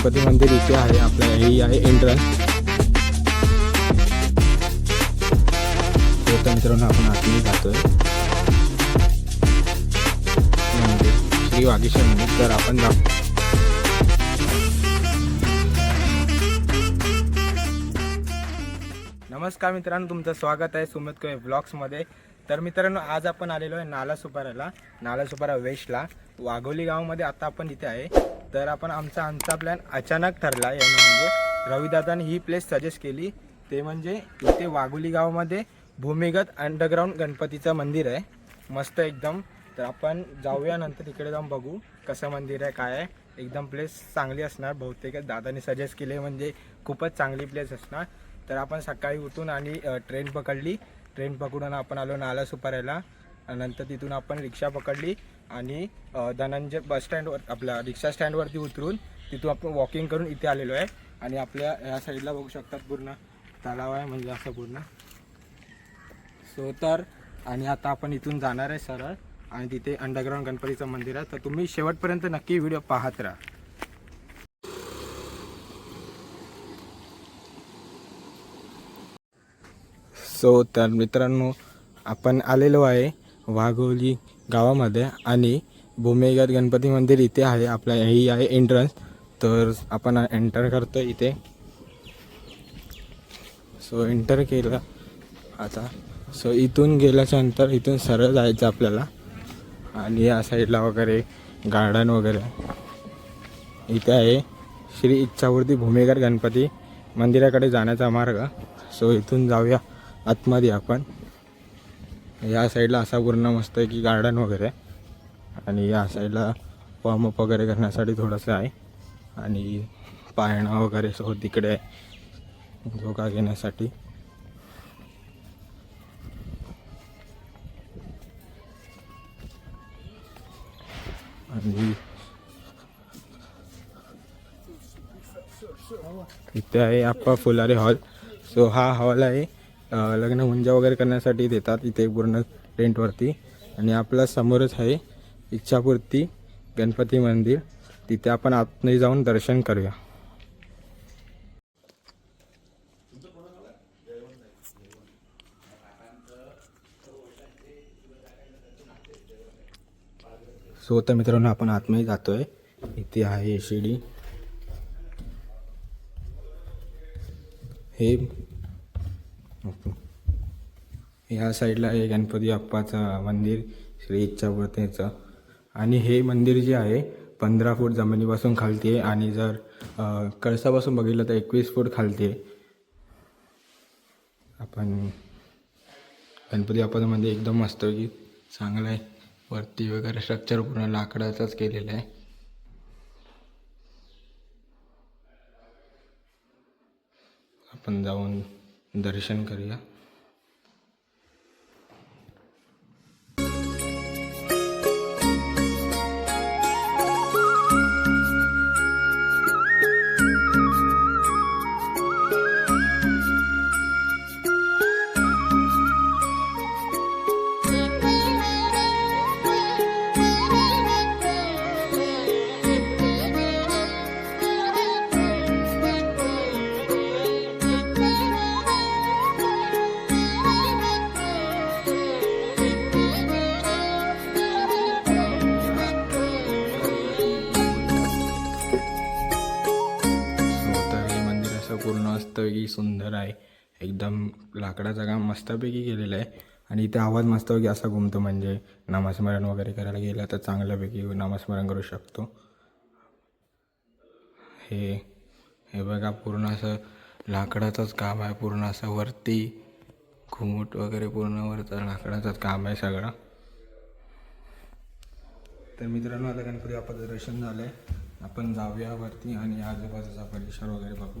गणपती मंदिर इथे आहे आपल्या ही आहे एंट्रन्स तर मित्रांनो आपण आतमध्ये जातोय. मंदिर श्री वागेश्वर मंदिर तर आपण जाऊ. नमस्कार मित्रांनो तुमचं स्वागत आहे सुमित कोय ब्लॉग्समध्ये. तर मित्रांनो आज आपण आलेलो आहे नाला सुपाराला नाला सुपारा वेस्टला. वाघोली गावामध्ये आता आपण इथे आहे. तर आपण आमचा आमचा प्लॅन अचानक ठरला. यानं म्हणजे रविदादाने ही प्लेस सजेस्ट केली. ते म्हणजे इथे वाघोली गावामध्ये भूमिगत अंडरग्राऊंड गणपतीचं मंदिर आहे. मस्त एकदम. तर आपण जाऊया नंतर तिकडे जाऊन बघू कसं मंदिर आहे काय आहे. एकदम प्लेस चांगली असणार. बहुतेक दादाने सजेस्ट केले म्हणजे खूपच चांगली प्लेस असणार. तर आपण सकाळी उठून आणि ट्रेन पकडली. ट्रेन पकडून आपण आलो नाला सुपाऱ्याला. नंतर तिथून आपण रिक्षा पकडली. आणि धनंजय बस स्टँडवर आपल्या रिक्षा स्टँडवरती उतरून तिथून आपण वॉकिंग करून इथे आलेलो आहे. आणि आपल्या ह्या साईडला बघू शकतात पूर्ण तलाव आहे म्हणजे असं पूर्ण. सो तर आणि आता आपण इथून जाणार आहे सरळ. आणि तिथे अंडरग्राऊंड गणपतीचं मंदिर आहे. तर तुम्ही शेवटपर्यंत नक्की व्हिडिओ पाहत राहा. सो तर मित्रांनो आपण आलेलो आहे वाघोली गावामध्ये आणि भूमिगत गणपती मंदिर इथे आहे आपला ही आहे एंट्रन्स तर आपण एंटर करतो इथे. सो एंटर केलं. आता सो इथून गेल्याच्यानंतर इथून सरळ जायचं आपल्याला. आणि या साईडला वगैरे गार्डन वगैरे. इथे आहे श्री इच्छावृत्ती भूमिगत गणपती मंदिराकडे जाण्याचा मार्ग. सो इथून जाऊया. आतमध्ये आपण. या साईडला असा पूर्ण मस्त आहे की गार्डन वगैरे आहे. आणि या साईडला वॉर्मअप वगैरे करण्यासाठी थोडंसं आहे. आणि पाळणा वगैरे सो तिकडे आहे. घेण्यासाठी. आणि इथे आहे आप्पा फुलारे हॉल सो हा हॉल आहे. लग्न मुंजा वगैरे करण्यासाठी देतात इथे पूर्ण टेंटवरती आणि आपला समोरच आहे इच्छापूर्ती गणपती मंदिर. तिथे आपण आतमध्ये जाऊन दर्शन करूया. सो तर मित्रांनो आपण आतमध्ये जातोय. इथे आहे शिडी हे ह्या साईडला आहे गणपती बाप्पाचं मंदिर श्री इच्छापूर्तीचं. आणि हे मंदिर जे आहे पंधरा फूट जमिनीपासून खालती आहे आणि जर कळसापासून बघितलं तर एकवीस फूट खालती आहे. आपण गणपती बाप्पाचं मंदिर एकदम मस्त की चांगलं आहे. वरती वगैरे स्ट्रक्चर पूर्ण लाकडाचंच केलेलं आहे. आपण जाऊन दर्शन करूया. पूर्ण मस्तपैकी सुंदर आहे. एकदम लाकडाचं काम मस्तपैकी केलेलं आहे. आणि इथे आवाज मस्तपैकी असा घुमतो म्हणजे नामस्मरण वगैरे करायला गेलं तर चांगल्यापैकी नामस्मरण करू शकतो. हे हे बघा पूर्ण असं लाकडाचंच काम आहे. पूर्ण असं वरती घुमट वगैरे पूर्ण वरचं लाकडाचंच काम आहे सगळं. तर मित्रांनो आता गणपती बाप्पाचं दर्शन झालं आहे आपण जाऊया वरती आणि आजूबाजूचा परिसर वगैरे बघू.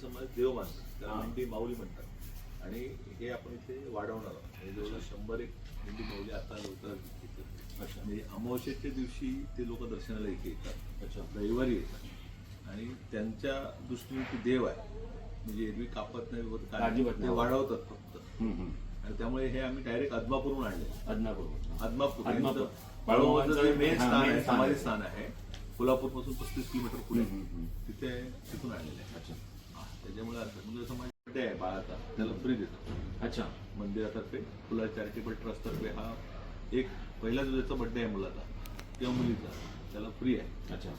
समाज देव मानतात त्याला मेंढी माऊली म्हणतात. आणि हे आपण इथे वाढवणार आहोत. हे जवळजवळ शंभर एक मेंढी माऊली आता लवकर अच्छा. म्हणजे अमावस्येच्या दिवशी ते लोक दर्शनाला इथे येतात. अच्छा. रविवारी येतात. आणि त्यांच्या दृष्टीने ते देव आहे. म्हणजे एरवी कापत नाही वगैरे काय अजिबात ते नाही. वाढवतात फक्त. आणि त्यामुळे हे आम्ही डायरेक्ट अदमापूरून आणले. अदनापूर. बाळूमामाचं जे मेन हा, स्थान main आहे स्थान समाधी. स्थान आहे कोल्हापूरपासून पस्तीस किलोमीटर पुढे. हम्म, हम्म, हम्म. तिथे तिथून आणलेलं आहे. अच्छा. त्याच्यामुळे असं म्हणजे समाज बड्डे आहे बाळाचा. त्याला फ्री देतो अच्छा. मंदिरातर्फे फुला चॅरिटेबल ट्रस्टतर्फे हा एक पहिला जो ज्याचा बड्डे आहे मुलाचा किंवा मुलीचा. त्याला फ्री आहे. अच्छा.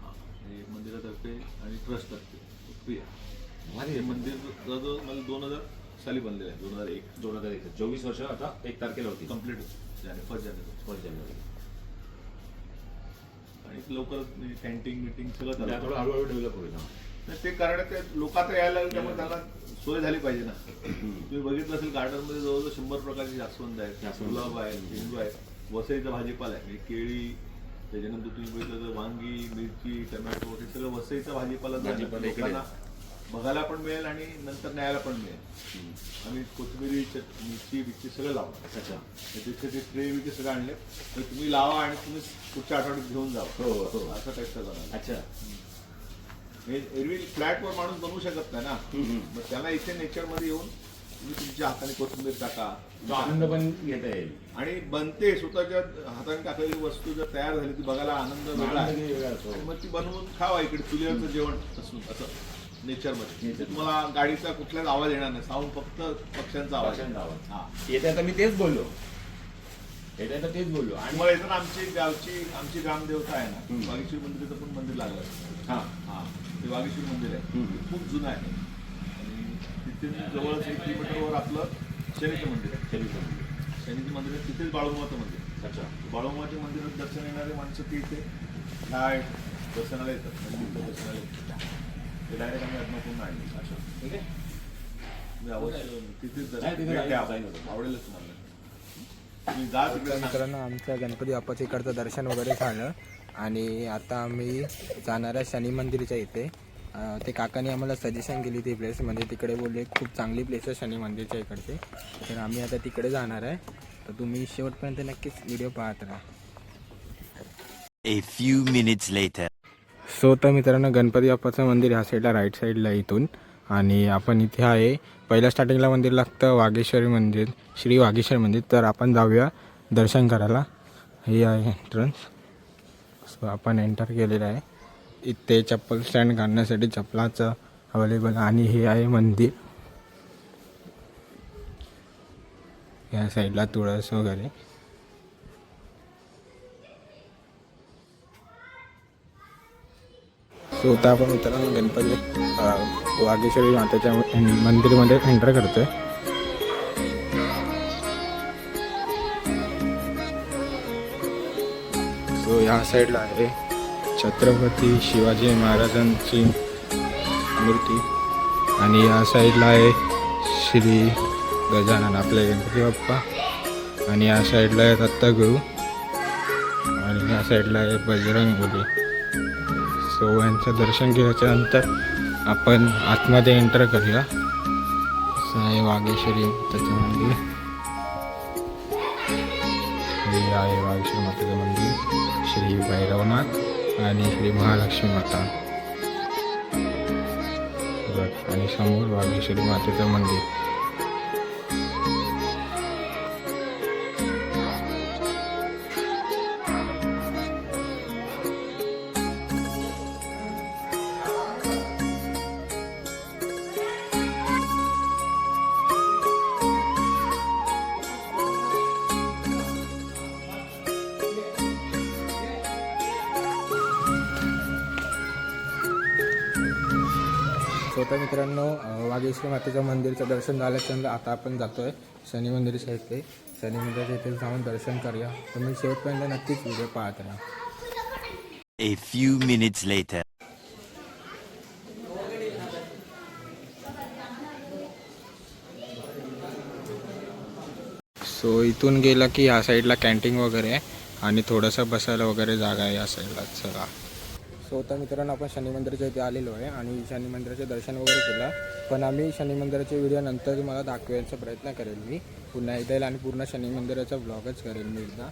हा, हे मंदिरातर्फे आणि ट्रस्टतर्फे फ्री आहे. भारी हे आहे. मंदिर जवळजवळ मला दोन हजार साली बनलेलं आहे. दोन हजार एक दोन हजार एक. चोवीस वर्ष आता एक तारखेला होती. कंप्लीट जाने फर्स्ट जानेवारी. फर्स्ट जानेवारी. आणि लवकरच कॅन्टीन मिटिंग सगळं म्हणजे थोडं हळूहळू डेव्हलप होईल ते कारण ते लोक आता यायला लागले त्यामुळे त्यांना सोय झाली पाहिजे ना. तुम्ही बघितलं असेल गार्डनमध्ये जवळजवळ शंभर प्रकारची जास्वंद आहेत. गुलाब आहे झेंडू आहे वसईचा भाजीपाला आहे. म्हणजे केळी त्याच्यानंतर तुम्ही बघितलं तर वांगी मिरची टमॅटो हे सगळं वसईचा भाजीपाला. लोकांना बघायला पण मिळेल आणि नंतर न्यायला पण मिळेल. आम्ही कोथिंबिरी मिरची बिरची सगळं लावतो. अच्छा. तिथे ते ट्रे बिटे सगळे आणले. तर तुम्ही लावा आणि तुम्ही पुढच्या आठवड्यात घेऊन जा हो हो. असं टाईपचं अच्छा. एरवी फ्लॅटवर माणूस बनवू शकत नाही ना. मग त्याला इथे नेचरमध्ये येऊन तुम्ही तुमच्या हाताने कोथिंबीर टाका तो आनंद पण घेता येईल आणि बनते स्वतःच्या हाताने टाकलेली वस्तू जर तयार झाली ती बघायला आनंद वेगळा आनंद आहे वेगळा असतो. आणि मग ती बनवून खावा इकडे चुलीवरचं जेवण असून असं नेचरमध्ये Nature. तुम्हाला गाडीचा कुठलाच आवाज येणार नाही साऊंड फक्त पक्ष्यांचा आवाज पक्ष्यांचा आवाज. हा येत्या आता मी तेच बोललो येत्या आता तेच बोललो आणि आणि मग तर आमची गावची आमची ग्रामदेवता आहे ना हम्म. वागेश्वर मंदिराचं पण मंदिर लागलं आहे. हा ते वागेश्वर मंदिर आहे. खूप जुनं आहे. आणि तिथे जवळच एक किलोमीटरवर आपलं शनीचं मंदिर आहे. चल चल. शनीचं मंदिर आहे. तिथेच बाळूमाचं मंदिर. अच्छा. बाळूमाच्या मंदिरात दर्शन येणारे माणसं ती इथे काय दर्शनाला येतात. दर्शनाला येतात. ते डायरेक्ट आम्ही आत्मापूर्ण आणले अच्छा. ठीक आहे. मित्रांनो आमचं गणपती बाप्पाच्या इकडचं दर्शन वगैरे झालं. आणि आता आम्ही जाणार आहे शनी मंदिरच्या इथे. ते काकाने आम्हाला सजेशन केली ती प्लेस म्हणजे तिकडे बोलले खूप चांगली प्लेस आहे शनी मंदिरच्या इकडचे. तर आम्ही आता तिकडे जाणार आहे. तर तुम्ही शेवटपर्यंत नक्कीच व्हिडिओ पाहत राहा. सो तर मित्रांनो गणपती बाप्पाचं मंदिर ह्या साईडला राईट साईडला इथून. आणि आपण इथे आहे पहिल्या स्टार्टिंगला मंदिर लागतं वागेश्वरी मंदिर श्री वागेश्वर मंदिर. तर आपण जाऊया दर्शन करायला. हे आहे एंट्रन्स सो आपण एंटर केलेलं आहे. इथे चप्पल स्टँड काढण्यासाठी चप्पलाचं अवेलेबल आणि हे आहे मंदिर. या साईडला तुळस वगैरे. सो आता आपण उतरा गणपती वागेश्वरी मातेच्या मंदिरमध्ये एंटर करतोय. आहे या साईडला आहे. छत्रपती शिवाजी महाराजांची मूर्ती. आणि या साईडला आहे श्री गजानन आपले गणपती बाप्पा. आणि या साईडला आहे दत्तगुरू. आणि या साईडला आहे बजरंग बली. सो यांचं दर्शन घेतल्याच्यानंतर आपण आतमध्ये एंटर करूया. साई आहे वागेश्वरी त्याचं मंदिर. हे आहे वागेश्वरी मातेचं मंदिर. श्री भैरवनाथ आणि श्री महालक्ष्मी माता. आणि समोर बागेश्वरी मातेचं मंदिर. स्वतः मित्रांनो वागेश्वरी मातेच्या मंदिरचं दर्शन झाल्याच्यानंतर आता आपण जातोय शनी मंदिरच्या इथे शनी मंदिराच्या इथे जाऊन दर्शन करूया. तुम्ही शेवटपर्यंत नक्कीच व्हिडिओ पाहत राहा. A few minutes later. So इथून गेलं की या साईडला कॅन्टीन वगैरे आहे आणि थोडंसं बसायला वगैरे जागा आहे या साईडला. चला. सो आता मित्रांनो आपण शनी मंदिराच्या इथे आलेलो आहे आणि शनी मंदिराचे दर्शन वगैरे केलं. पण आम्ही शनी मंदिराचे व्हिडिओ नंतर तुम्हाला दाखवायचा प्रयत्न करेल मी. पुन्हा एकदा येईल आणि पूर्ण शनी मंदिराचा ब्लॉगच करेल मी एकदा.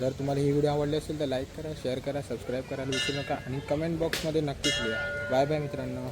जर तुम्हाला ही व्हिडिओ आवडली असेल तर लाईक करा शेअर करा सबस्क्राईब करायला विसरू नका. आणि कमेंट बॉक्समध्ये नक्कीच लिहा. बाय बाय मित्रांनो.